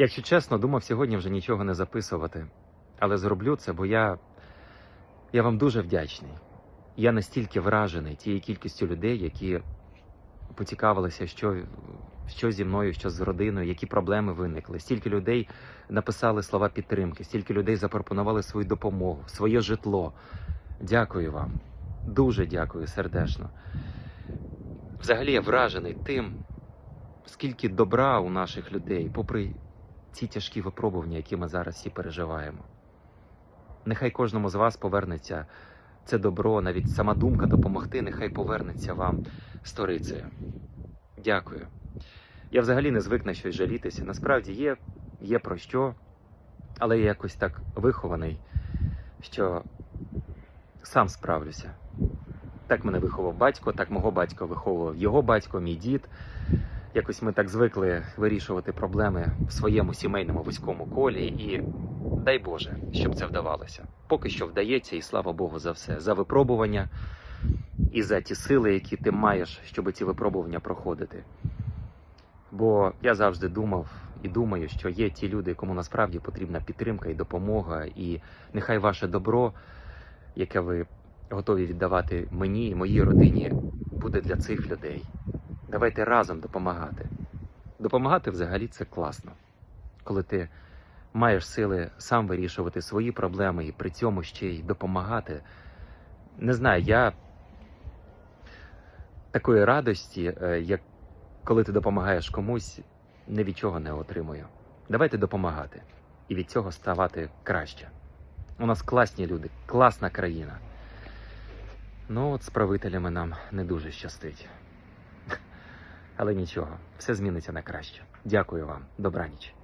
Якщо чесно, думав сьогодні вже нічого не записувати. Але зроблю це, бо я, я вам дуже вдячний. Я настільки вражений тією кількістю людей, які поцікавилися, що, що зі мною, що з родиною, які проблеми виникли. Стільки людей написали слова підтримки, стільки людей запропонували свою допомогу, своє житло. Дякую вам. Дуже дякую сердечно. Взагалі я вражений тим, скільки добра у наших людей, попри ці тяжкі випробування, які ми зараз всі переживаємо. Нехай кожному з вас повернеться це добро, навіть сама думка допомогти, нехай повернеться вам сторицею. Дякую. Я взагалі не звик на щось жалітися. Насправді є, є про що, але я якось так вихований, що сам справлюся. Так мене виховав батько, так мого батька виховував його батько, мій дід. Якось ми так звикли вирішувати проблеми в своєму сімейному вузькому колі, і дай Боже, щоб це вдавалося. Поки що вдається, і слава Богу за все, за випробування і за ті сили, які ти маєш, щоб ці випробування проходити. Бо я завжди думав і думаю, що є ті люди, кому насправді потрібна підтримка і допомога, і нехай ваше добро, яке ви готові віддавати мені і моїй родині, буде для цих людей. Давайте разом допомагати. Допомагати взагалі це класно, коли ти маєш сили сам вирішувати свої проблеми і при цьому ще й допомагати. Не знаю, я такої радості, е, як коли ти допомагаєш комусь, ні від чого не отримую. Давайте допомагати і від цього ставати краще. У нас класні люди, класна країна. Ну, от з правителями нам не дуже щастить. Але нічого, все зміниться на краще. Дякую вам. Добраніч.